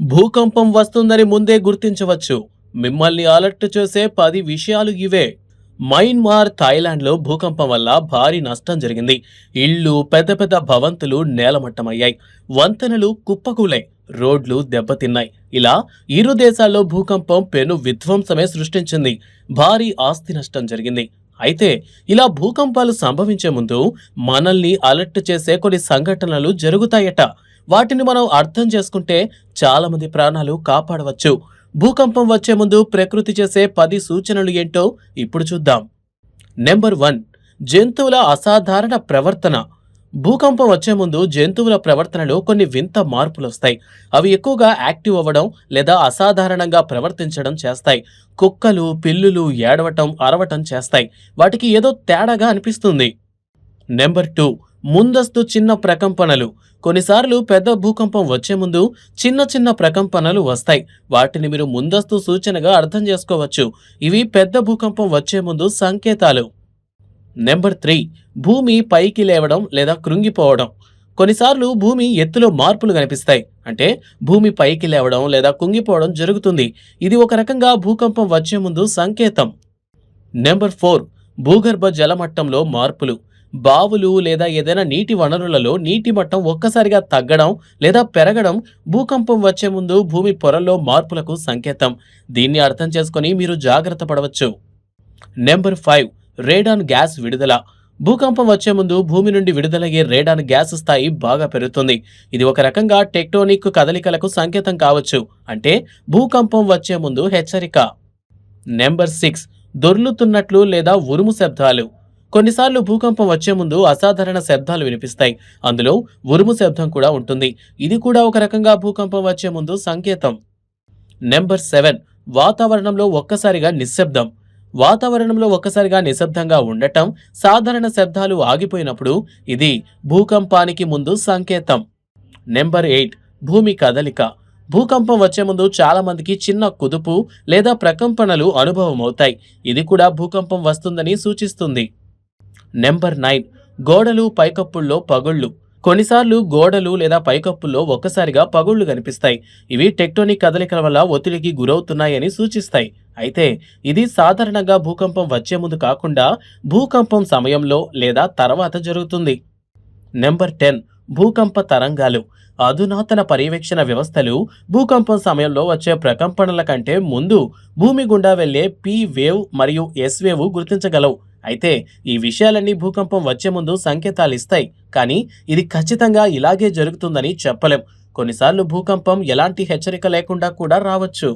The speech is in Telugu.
భూకంపం వస్తుందని ముందే గుర్తించవచ్చు. మిమ్మల్ని అలర్ట్ చేసే పది విషయాలు ఇవే. మైన్మార్ థాయిలాండ్లో భూకంపం వల్ల భారీ నష్టం జరిగింది. ఇళ్ళు పెద్ద పెద్ద భవంతులు నేలమట్టమయ్యాయి. వంతెనలు కుప్పకూలాయి. రోడ్లు దెబ్బతిన్నాయి. ఇలా ఇరు దేశాల్లో భూకంపం పెను విధ్వంసమే సృష్టించింది. భారీ ఆస్తి నష్టం జరిగింది. అయితే ఇలా భూకంపాలు సంభవించే ముందు మనల్ని అలర్ట్ చేసే కొన్ని సంఘటనలు జరుగుతాయట. వాటిని మనం అర్థం చేసుకుంటే చాలా మంది ప్రాణాలు కాపాడవచ్చు. భూకంపం వచ్చే ముందు ప్రకృతి చేసే పది సూచనలు ఏంటో ఇప్పుడు చూద్దాం. నెంబర్ వన్ జంతువుల అసాధారణ ప్రవర్తన. భూకంపం వచ్చే ముందు జంతువుల ప్రవర్తనలో కొన్ని వింత మార్పులు వస్తాయి అవి ఎక్కువగా యాక్టివ్ అవ్వడం లేదా అసాధారణంగా ప్రవర్తించడం చేస్తాయి. కుక్కలు పిల్లులు ఏడవటం అరవటం చేస్తాయి. వాటికి ఏదో తేడాగా అనిపిస్తుంది. నెంబర్ టూ ముందస్తు చిన్న ప్రకంపనలు. కొన్నిసార్లు పెద్ద భూకంపం వచ్చే ముందు చిన్న చిన్న ప్రకంపనలు వస్తాయి. వాటిని మీరు ముందస్తు సూచనగా అర్థం చేసుకోవచ్చు. ఇవి పెద్ద భూకంపం వచ్చే ముందు సంకేతాలు. Number three. భూమి పైకి లేవడం లేదా కృంగిపోవడం. కొన్నిసార్లు భూమి ఎత్తులో మార్పులు కనిపిస్తాయి. అంటే భూమి పైకి లేవడం లేదా కుంగిపోవడం జరుగుతుంది. ఇది ఒక రకంగా భూకంపం వచ్చే ముందు సంకేతం. Number four. భూగర్భ జలమట్టంలో మార్పులు. బావులు లేదా ఏదైనా నీటి వనరులలో నీటి మట్టం ఒక్కసారిగా తగ్గడం లేదా పెరగడం భూకంపం వచ్చే ముందు భూమి పొరల్లో మార్పులకు సంకేతం. దీన్ని అర్థం చేసుకొని మీరు జాగ్రత్త పడవచ్చు. నెంబర్ ఫైవ్ రేడాన్ గ్యాస్ విడుదల. భూకంపం వచ్చే ముందు భూమి నుండి విడుదలయ్యే రేడాన్ గ్యాస్ స్థాయి బాగా పెరుగుతుంది. ఇది ఒక రకంగా టెక్టోనిక్ కదలికలకు సంకేతం కావచ్చు. అంటే భూకంపం వచ్చే ముందు హెచ్చరిక. నెంబర్ సిక్స్ దొర్లుతున్నట్లు లేదా ఉరుము శబ్దాలు. కొన్నిసార్లు భూకంపం వచ్చే ముందు అసాధారణ శబ్దాలు వినిపిస్తాయి. అందులో ఉరుము శబ్దం కూడా ఉంటుంది. ఇది కూడా ఒక రకంగా భూకంపం వచ్చే ముందు సంకేతం. Number seven. వాతావరణంలో ఒక్కసారిగా నిశ్శబ్దం. వాతావరణంలో ఒక్కసారిగా నిశ్శబ్దంగా ఉండటం సాధారణ శబ్దాలు ఆగిపోయినప్పుడు ఇది భూకంపానికి ముందు సంకేతం. Number eight. భూమి కదలిక. భూకంపం వచ్చే ముందు చాలా మందికి చిన్న కుదుపు లేదా ప్రకంపనలు అనుభవం అవుతాయి ఇది కూడా భూకంపం వస్తుందని సూచిస్తుంది. Number nine. గోడలు పైకప్పుల్లో పగుళ్ళు. కొన్నిసార్లు గోడలు లేదా పైకప్పుల్లో ఒక్కసారిగా పగుళ్ళు కనిపిస్తాయి. ఇవి టెక్టోనిక్ కదలికల వల్ల ఒత్తిడికి గురవుతున్నాయని సూచిస్తాయి. అయితే ఇది సాధారణంగా భూకంపం వచ్చే ముందు కాకుండా భూకంపం సమయంలో లేదా తర్వాత జరుగుతుంది. Number ten. భూకంప తరంగాలు. అధునాతన పర్యవేక్షణ వ్యవస్థలు భూకంపం సమయంలో వచ్చే ప్రకంపనల కంటే ముందు భూమి గుండా వెళ్ళే పి వేవ్ మరియు ఎస్ వేవ్ గుర్తించగలవు. అయితే ఈ విషయాలన్నీ భూకంపం వచ్చే ముందు సంకేతాలు ఇస్తాయి. కానీ ఇది ఖచ్చితంగా ఇలాగే జరుగుతుందని చెప్పలేం. కొన్నిసార్లు భూకంపం ఎలాంటి హెచ్చరిక లేకుండా కూడా రావచ్చు.